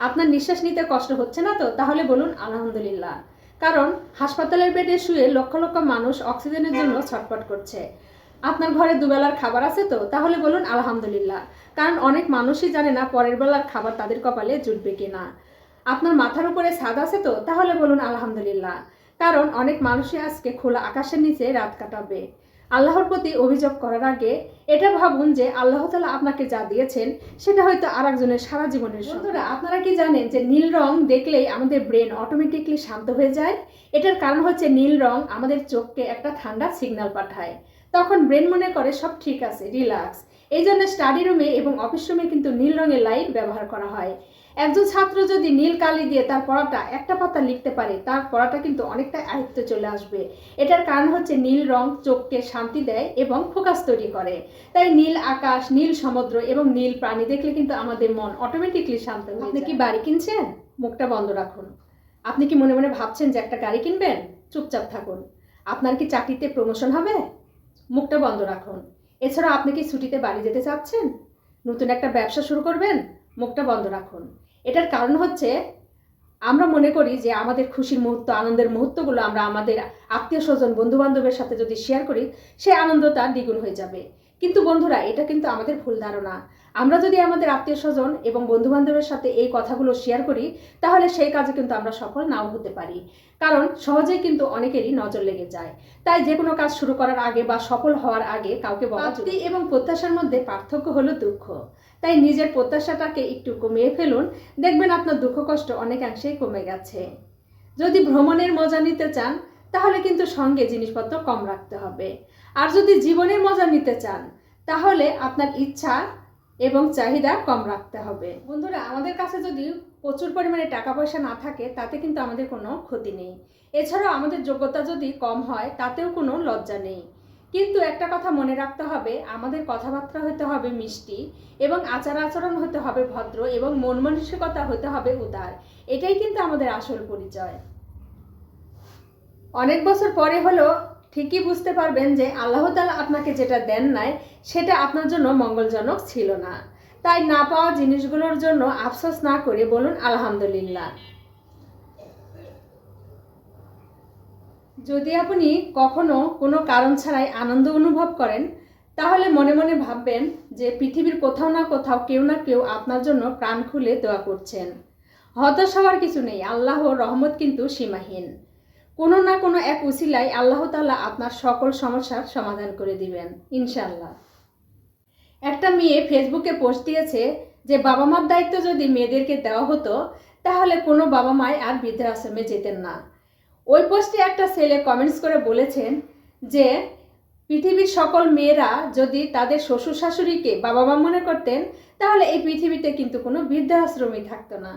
আপনার নিঃশ্বাস নিতে কষ্ট হচ্ছে না তো? তাহলে বলুন, আলহামদুলিল্লাহ। কারণ, হাসপাতালের বেডে শুয়ে লক্ষ লক্ষ মানুষ অক্সিজেনের জন্য ছটফট করছে। আপনার ঘরে দুবেলার খাবার আছে তো? তাহলে বলুন, আলহামদুলিল্লাহ। কারণ, অনেক মানুষই জানে না পরের বেলার খাবার তাদের কপালে জুটবে কি না আপনার মাথার উপরে ছাদ আছে তো? তাহলে বলুন, আলহামদুলিল্লাহ। কারণ, অনেক মানুষই আজকে খোলা আকাশের নিচে রাত কাটাবে। আল্লাহর প্রতি অভিযোগ করার আগে এটা ভাবুন যে আল্লাহ তালা আপনাকে যা দিয়েছেন, সেটা হয়তো আর একজনের সারা জীবনের বন্ধুরা, আপনারা কি জানেন যে নীল রং দেখলেই আমাদের ব্রেন অটোমেটিকলি শান্ত হয়ে যায়? এটার কারণ হচ্ছে নীল রং আমাদের চোখকে একটা ঠান্ডা সিগন্যাল পাঠায়। তখন ব্রেন মনে করে সব ঠিক আছে রিল্যাক্স এই জন্য স্টাডি রুমে এবং অফিস রুমে কিন্তু নীল রঙের লাইট ব্যবহার করা হয়। একজন ছাত্র যদি নীল কালি দিয়ে তার পড়াটা একটা পাতা লিখতে পারে তার পড়াটা কিন্তু অনেকটা আয়ত্তে চলে আসবে। এটার কারণ হচ্ছে নীল রং চোখকে শান্তি দেয় এবং ফোকাস তৈরি করে। তাই নীল আকাশ নীল সমুদ্র এবং নীল প্রাণী দেখলে কিন্তু আমাদের মন অটোমেটিকলি শান্ত হয়ে আপনি কি বাড়ি কিনছেন? মুখটা বন্ধ রাখুন। আপনি কি মনে মনে ভাবছেন যে একটা গাড়ি কিনবেন? চুপচাপ থাকুন। আপনার কি চাকরিতে প্রমোশন হবে? মুখটা বন্ধ রাখুন। এছাড়া আপনি কি ছুটিতে বাড়ি যেতে চাচ্ছেন? নতুন একটা ব্যবসা শুরু করবেন? মুখটা বন্ধ রাখুন। এটার কারণ হচ্ছে, আমরা মনে করি যে আমাদের খুশির মুহূর্ত, আনন্দের মুহূর্তগুলো আমরা আমাদের আত্মীয় স্বজন, বন্ধুবান্ধবের সাথে যদি শেয়ার করি সেই তার দ্বিগুণ হয়ে যাবে। কিন্তু বন্ধুরা এটা কিন্তু আমাদের ভুল ধারণা। আমরা যদি আমাদের আত্মীয় স্বজন এবং বন্ধু বান্ধবের সাথে এই কথাগুলো শেয়ার করি তাহলে সেই কাজে কিন্তু আমরা সফল নাও হতে পারি। কারণ সহজেই কিন্তু অনেকেরই নজর লেগে যায়। তাই যে কোনো কাজ শুরু করার আগে বা সফল হওয়ার আগে কাউকে বলা প্রাপ্তি এবং প্রত্যাশার মধ্যে পার্থক্য হলো দুঃখ। তাই নিজের প্রত্যাশাটাকে একটু কমিয়ে ফেলুন। দেখবেন আপনার দুঃখ কষ্ট অনেকাংশেই কমে গেছে। যদি ভ্রমণের মজা নিতে চান তাহলে কিন্তু সঙ্গে জিনিসপত্র কম রাখতে হবে। আর যদি জীবনের মজা নিতে চান, তাহলে আপনার ইচ্ছা এবং চাহিদা কম রাখতে হবে। বন্ধুরা, আমাদের কাছে যদি প্রচুর পরিমাণে টাকা পয়সা না থাকে, তাতে কিন্তু আমাদের কোনো ক্ষতি নেই। এছাড়াও আমাদের যোগ্যতা যদি কম হয়, তাতেও কোনো লজ্জা নেই। কিন্তু একটা কথা মনে রাখতে হবে, আমাদের কথাবার্তা হতে হবে মিষ্টি এবং আচার আচরণ হতে হবে ভদ্র এবং মন মানসিকতা হতে হবে উদার। এটাই কিন্তু আমাদের আসল পরিচয়। অনেক বছর পরে হলো, ঠিকই বুঝতে পারবেন যে আল্লাহ তালা আপনাকে যেটা দেন নাই, সেটা আপনার জন্য মঙ্গলজনক ছিল না। তাই না পাওয়া জিনিসগুলোর জন্য আফসোস না করে বলুন আলহামদুলিল্লাহ। যদি আপনি কখনো কোনো কারণ ছাড়াই আনন্দ অনুভব করেন, তাহলে মনে মনে ভাববেন যে পৃথিবীর কোথাও না কোথাও কেউ না কেউ আপনার জন্য প্রাণ খুলে দোয়া করছেন। হতাশ হওয়ার কিছু নেই, আল্লাহর রহমত কিন্তু সীমাহীন। কোনো না কোনো এক উসিলায় আল্লাহ তাআলা আপনার সকল সমস্যার সমাধান করে দিবেন ইনশাল্লাহ একটা মেয়ে ফেসবুকে পোস্ট দিয়েছে যে বাবা মার দায়িত্ব যদি মেয়েদেরকে দেওয়া হতো, তাহলে কোনো বাবা মাই আর বৃদ্ধাশ্রমে যেতেন না। ওই পোস্টে একটা ছেলে কমেন্টস করে বলেছেন যে, পৃথিবীর সকল মেয়েরা যদি তাদের শ্বশুর শাশুড়িকে বাবা মা মনে করতেন, তাহলে এই পৃথিবীতে কিন্তু কোনো বৃদ্ধাশ্রমই থাকতো না।